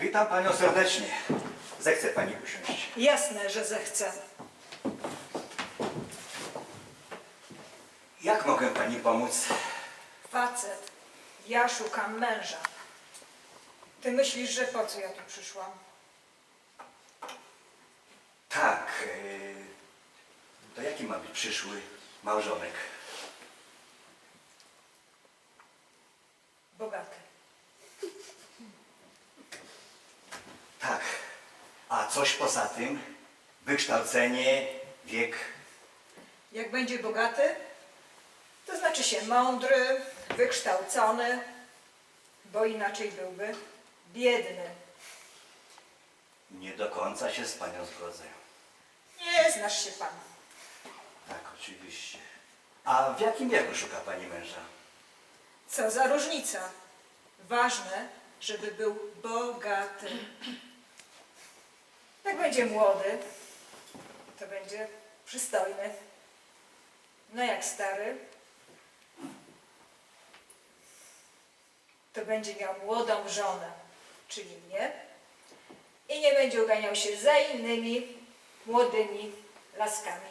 Witam panią serdecznie. Zechce pani usiąść. Jasne, że zechcę. Jak mogę pani pomóc? Facet, ja szukam męża. Ty myślisz, że po co ja tu przyszłam? Tak. To jaki ma być przyszły małżonek? Bogaty. Tak. A coś poza tym? Wykształcenie, wiek. Jak będzie bogaty, to znaczy się mądry, wykształcony, bo inaczej byłby biedny. Nie do końca się z panią zgodzę. Nie znasz się pan. Tak, oczywiście. A w jakim wieku szuka pani męża? Co za różnica. Ważne, żeby był bogaty. Jak będzie młody, to będzie przystojny. No jak stary, to będzie miał młodą żonę, czyli mnie, i nie będzie uganiał się za innymi młodymi laskami.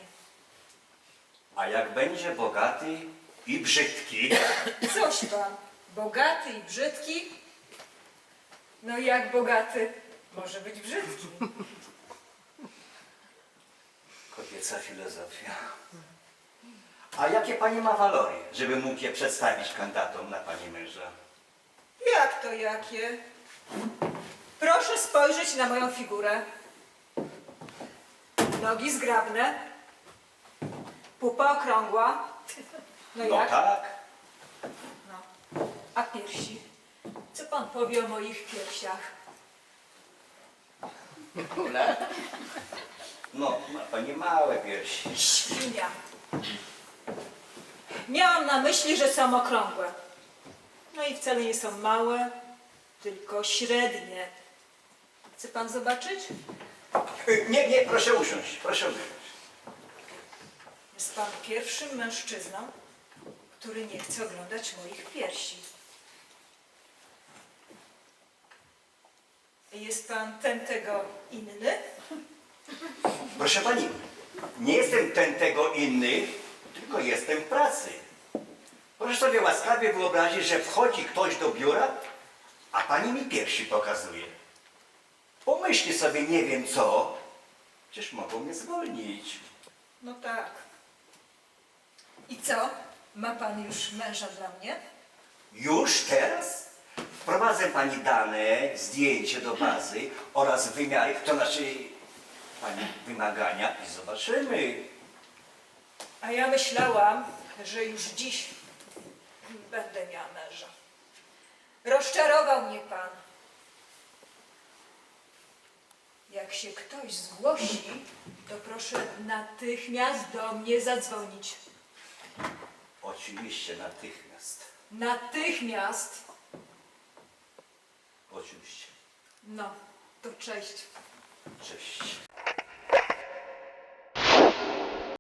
A jak będzie bogaty i brzydki, Coś pan, bogaty i brzydki? No jak bogaty może być brzydki? Kobieca filozofia. A jakie pani ma walory, żeby mógł je przedstawić kandydatom na pani męża? Jak to jakie? Proszę spojrzeć na moją figurę. Nogi zgrabne, pupa okrągła. No No jak? tak. No. A piersi? Co pan powie o moich piersiach? No, ma pani małe piersi. Świnia. Miałam na myśli, że są okrągłe. No i wcale nie są małe, tylko średnie. Chce pan zobaczyć? Nie, nie, proszę usiąść, proszę usiąść. Jest pan pierwszym mężczyzną, który nie chce oglądać moich piersi. Jest pan ten tego inny? Proszę pani, nie jestem ten tego inny, tylko jestem w pracy. Proszę sobie łaskawie wyobrazić, że wchodzi ktoś do biura, a pani mi piersi pokazuje. Pomyśli sobie nie wiem co, przecież mogą mnie zwolnić. No tak. I co? Ma pan już męża dla mnie? Już teraz? Wprowadzę pani dane, zdjęcie do bazy oraz wymiary, to znaczy pani wymagania i zobaczymy. A ja myślałam, że już dziś będę miała męża. Rozczarował mnie pan. Jak się ktoś zgłosi, to proszę natychmiast do mnie zadzwonić. Oczywiście natychmiast. Natychmiast. Oczywiście. No, to cześć. Cześć.